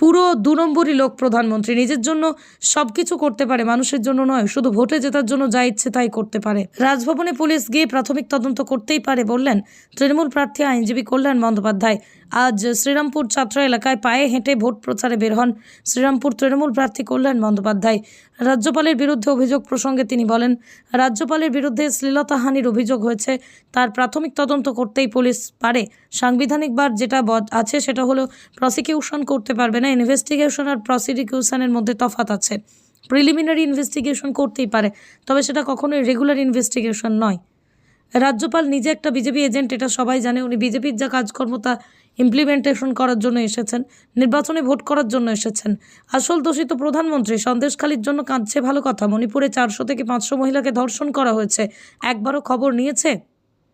পুরো দু নম্বরই লোক প্রধানমন্ত্রী। নিজের জন্য সবকিছু করতে পারে, মানুষের জন্য নয়, শুধু ভোটে জেতার জন্য যা ইচ্ছে তাই করতে পারে। রাজভবনে পুলিশ গিয়ে প্রাথমিক তদন্ত করতেই পারে বললেন তৃণমূল প্রার্থী আইনজীবী কল্যাণ বন্দ্যোপাধ্যায়। আজ শ্রীরামপুর ছাত্র এলাকায় পায়ে হেঁটে ভোট প্রচারে বের হন শ্রীরামপুর তৃণমূল প্রার্থী কল্যাণ বন্দ্যোপাধ্যায়। রাজ্যপালের বিরুদ্ধে অভিযোগ প্রসঙ্গে তিনি বলেন, রাজ্যপালের বিরুদ্ধে শ্লীলতাহানির অভিযোগ হয়েছে, তার প্রাথমিক তদন্ত করতেই পুলিশ পারে। সাংবিধানিকবার যেটা আছে সেটা হলো প্রসিকিউশন করতে পারবে না। ইনভেস্টিগেশন আর প্রসিকিউশনের মধ্যে তফাত আছে। প্রিলিমিনারি ইনভেস্টিগেশন করতেই পারে, তবে সেটা কখনোই রেগুলার ইনভেস্টিগেশন নয়। রাজ্যপাল নিজে একটা বিজেপি এজেন্ট এটা সবাই জানে, উনি বিজেপির যা কাজকর্ম তা ইমপ্লিমেন্টেশন করার জন্য এসেছেন, নির্বাচনে ভোট করার জন্য এসেছেন। আসল দোষিত প্রধানমন্ত্রী সন্দেশখালির জন্য কাঁদছে ভালো কথা। মণিপুরে চারশো থেকে পাঁচশো মহিলাকে ধর্ষণ করা হয়েছে। একবারও খবর নিয়েছে?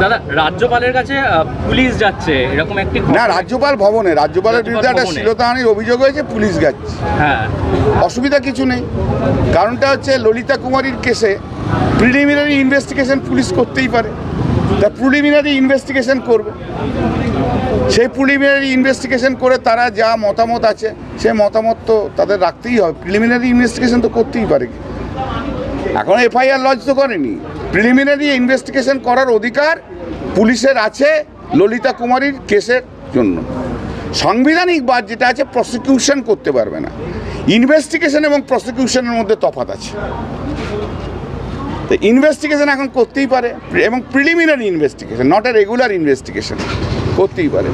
দাদা রাজ্যপালের কাছে পুলিশ যাচ্ছে এরকম একটি না রাজ্যপাল ভবনে রাজ্যপালের বিরুদ্ধে একটা। অভিযোগ হয়েছে পুলিশ হ্যাঁ। অসুবিধা কিছু নেই। কারণটা হচ্ছে ললিতা কুমারীর কেসে প্রিলিমিনারি ইনভেস্টিগেশন পুলিশ করতেই পারে। তা প্রিলিমিনারি ইনভেস্টিগেশন করবে। সেই প্রিলিমিনারি ইনভেস্টিগেশন করে তারা যা মতামত আছে সেই মতামত তো তাদের রাখতেই হবে। প্রিলিমিনারি ইনভেস্টিগেশন তো করতেই পারে। এখন এফআইআর লঞ্চ তো করেনি। প্রিলিমিনারি ইনভেস্টিগেশন করার অধিকার পুলিশের আছে ললিতা কুমারীর কেসের জন্য। সাংবিধানিক বাদ যেটা আছে প্রসিকিউশন করতে পারবে না। ইনভেস্টিগেশন এবং প্রসিকিউশনের মধ্যে তফাৎ আছে। তো ইনভেস্টিগেশন এখন করতেই পারে, এবং preliminary investigation not a regular investigation করতেই পারে।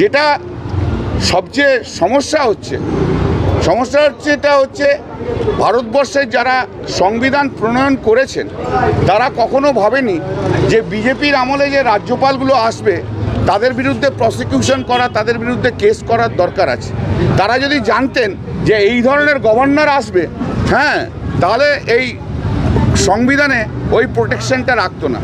যেটা সবচেয়ে সমস্যা হচ্ছে সমস্যা হচ্ছে এটা হচ্ছে ভারতবর্ষের যারা সংবিধান প্রণয়ন করেছেন, তারা কখনো ভাবেনি যে বিজেপির আমলে যে রাজ্যপালগুলো আসবে, তাদের বিরুদ্ধে প্রসিকিউশন করা, তাদের বিরুদ্ধে কেস করার দরকার আছে। তারা যদি জানতেন যে এই ধরনের গভর্নর আসবে হ্যাঁ তাহলে এই সংবিধানে ওই প্রোটেকশনটা রাখতো না।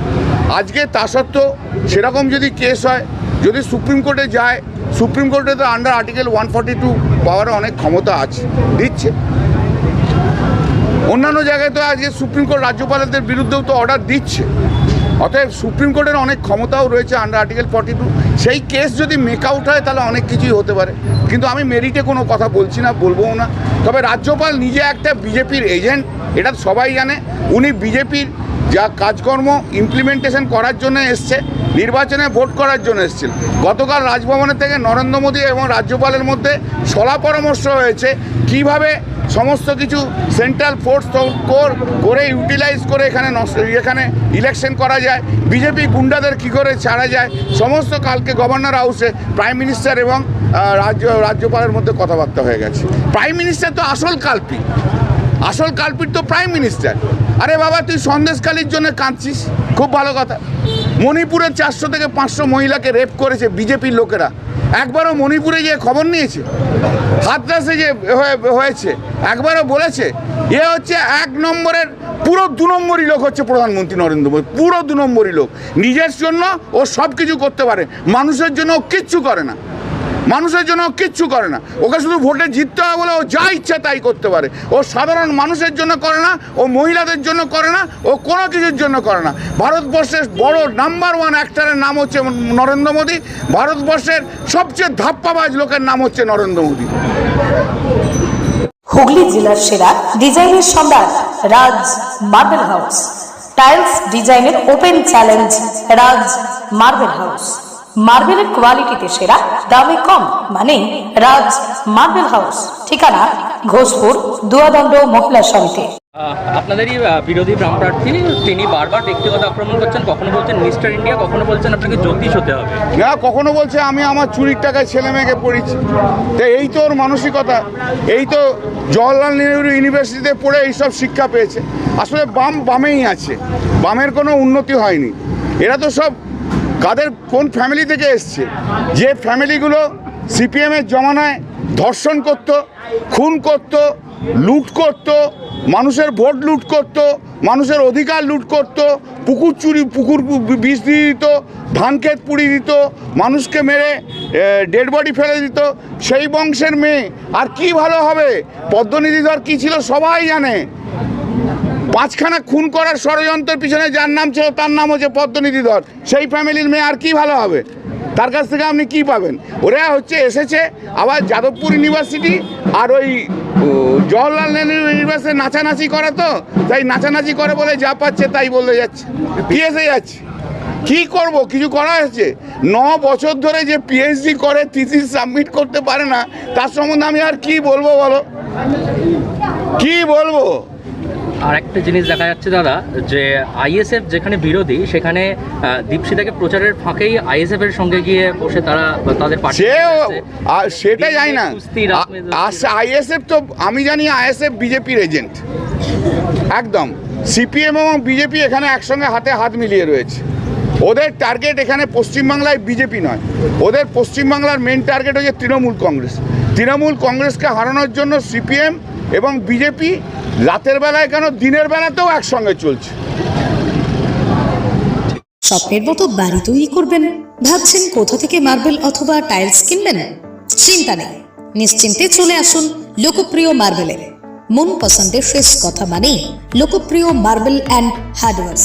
আজকে তা সত্ত্বেও সেরকম যদি কেস হয়, যদি সুপ্রিম কোর্টে যায় সুপ্রিম কোর্টে তো under article one forty two power অনেক ক্ষমতা আছে, দিচ্ছে। অন্যান্য জায়গায় তো আজকে সুপ্রিম কোর্ট রাজ্যপালদের বিরুদ্ধেও তো অর্ডার দিচ্ছে। অতএব সুপ্রিম কোর্টের অনেক ক্ষমতাও রয়েছে আন্ডার আর্টিকেল ফর্টি টু সেই কেস যদি মেক আউট হয়, তাহলে অনেক কিছুই হতে পারে। কিন্তু আমি মেরিটে কোনো কথা বলছি না, বলবও না। তবে রাজ্যপাল নিজে একটা বিজেপির এজেন্ট এটা সবাই জানে। উনি বিজেপির যা কাজকর্ম ইমপ্লিমেন্টেশন করার জন্য এসছে, নির্বাচনে ভোট করার জন্য এসেছিল। গতকাল রাজভবনের থেকে নরেন্দ্র মোদী এবং রাজ্যপালের মধ্যে সলা পরামর্শ হয়েছে, কীভাবে সমস্ত কিছু সেন্ট্রাল ফোর্স কোর করে ইউটিলাইজ করে এখানে এখানে ইলেকশন করা যায়, বিজেপি গুন্ডাদের কি করে ছাড়া যায়, সমস্ত কালকে গভর্নর হাউসে প্রাইম মিনিস্টার এবং রাজ্য, রাজ্যপালের মধ্যে কথাবার্তা হয়ে গেছে। প্রাইম মিনিস্টার তো আসল কাল্পিক আসল কালপিট তো প্রাইম মিনিস্টার আরে বাবা, তুই সন্দেশকালীর জন্য কাঁদছিস? খুব ভালো কথা। মণিপুরের চারশো থেকে পাঁচশো মহিলাকে রেপ করেছে বিজেপির লোকেরা। একবারও মণিপুরে গিয়ে খবর নিয়েছে? হাতরাসে যে হয়ে- হয়েছে, একবারও বলেছে, এ হচ্ছে এক নম্বরের, পুরো দু নম্বরই লোক হচ্ছে প্রধানমন্ত্রী নরেন্দ্র মোদী, পুরো দু নম্বরই লোক। নিজের জন্য ও সব কিছু করতে পারে। মানুষের জন্য ও কিচ্ছু করে না। মানুষের জন্য কিচ্ছু করে না। ওকে শুধু ভোটে জিততে হবে বলে ও যা ইচ্ছা তাই করতে পারে। ও সাধারণ মানুষের জন্য করে না, ও মহিলাদের জন্য করে না, ও কোনো কিছুর জন্য করে না। ভারতবর্ষের বড় নাম্বার ওয়ান অ্যাক্টারের নাম হচ্ছে নরেন্দ্র মোদী। ভারতবর্ষের সবচেয়ে ধাপ্পাবাজ লোকের নাম হচ্ছে নরেন্দ্র মোদী। হুগলি জেলার সেরা ডিজাইনের Samrat Raj marble house. Tiles ডিজাইনের open challenge Raj marble house. মার্বেলের কোয়ালিটিতে সেরা দামে কম মানে রাজ মার্বেল হাউস ঠিকানা ঘোষপুর দুয়াদণ্ড মহিলা সমিতি। আপনাদেরই বিরোধী বাম প্রার্থী তিনি বারবার ব্যক্তিগত আক্রমণ করছেন কখনো বলছেন মিস্টার ইন্ডিয়া কখনো বলছেন আপনাকে জ্যোতিষ হতে হবে। না কখনো বলছে আমি আমার চুরির টাকায় ছেলে মেয়েকে পড়িয়েছি। তো এই তো ওর মানসিকতা এই তো জওয়াহরলাল নেহরু ইউনিভার্সিটিতে পড়ে এইসব শিক্ষা পেয়েছে। আসলে বাম বামেই আছে। বামের কোনো উন্নতি হয়নি। এরা তো সব কাদের কোন ফ্যামিলি থেকে এসছে? যে ফ্যামিলিগুলো সিপিএমের জমানায় ধর্ষণ করত, খুন করত, লুট করত, মানুষের ভোট লুট করত, মানুষের অধিকার লুট করত, পুকুর চুরি, পুকুর বিষ দিয়ে দিত, ধান ক্ষেত পুড়িয়ে দিত, মানুষকে মেরে ডেড বডি ফেলে দিত, সেই বংশের মেয়ে। আর কি ভালো হবে? পদ্মনিধি ধর কী ছিল সবাই জানে। পাঁচখানা খুন করার ষড়যন্ত্রের পিছনে যার নাম ছিল তার নাম হচ্ছে পদ্মনিধি ধর সেই ফ্যামিলির মেয়ে আর কি ভালো হবে? তার কাছ থেকে আপনি কি পাবেন? ওরা হচ্ছে এসেছে আবার যাদবপুর ইউনিভার্সিটি আর ওই জওয়াহরলাল নেহরু ইউনিভার্সিটি নাচানাচি করে তো? তাই নাচানাচি করে বলে যা পাচ্ছে তাই বলে যাচ্ছে। কি এসে যাচ্ছে? কি করব? কিছু করা হয়েছে? ন বছর ধরে যে পিএইচডি করে থিসিস সাবমিট করতে পারে না, তার সম্বন্ধে আমি আর কি বলব বলো? কি বলব? আর একটা জিনিস দেখা যাচ্ছে দাদা যে আইএসএফ যেখানে বিরোধী সেখানে দীপশিতাকে প্রচারের ফাঁকেই আইএসএফ এর সঙ্গে গিয়ে বসে তারা তাদের সেটা জানি না। আইএসএফ তো আমি জানি আইএসএফ বিজেপির এজেন্ট। একদম। সিপিএম এবং বিজেপি এখানে একসঙ্গে হাতে হাত মিলিয়ে রয়েছে। ওদের টার্গেট এখানে পশ্চিমবাংলায় বিজেপি নয়। ওদের পশ্চিমবাংলার মেন টার্গেট হচ্ছে তৃণমূল কংগ্রেস। তৃণমূল কংগ্রেসকে হারানোর জন্য সিপিএম এবং বিজেপি রাতের বেলায় কেন দিনের বেলাতেও একসঙ্গে চলছে। স্বপ্নের মতো বাড়ি তৈরি করবেন, ভাবছেন কোথা থেকে মার্বেল অথবা টাইলস কিনবেন? চিন্তা নেই, নিশ্চিন্তে চলে আসুন লোকপ্রিয় মার্বেলে মন পছন্দের শেষ কথা মানেই লোকপ্রিয় মার্বেল অ্যান্ড হার্ডওয়ার্স।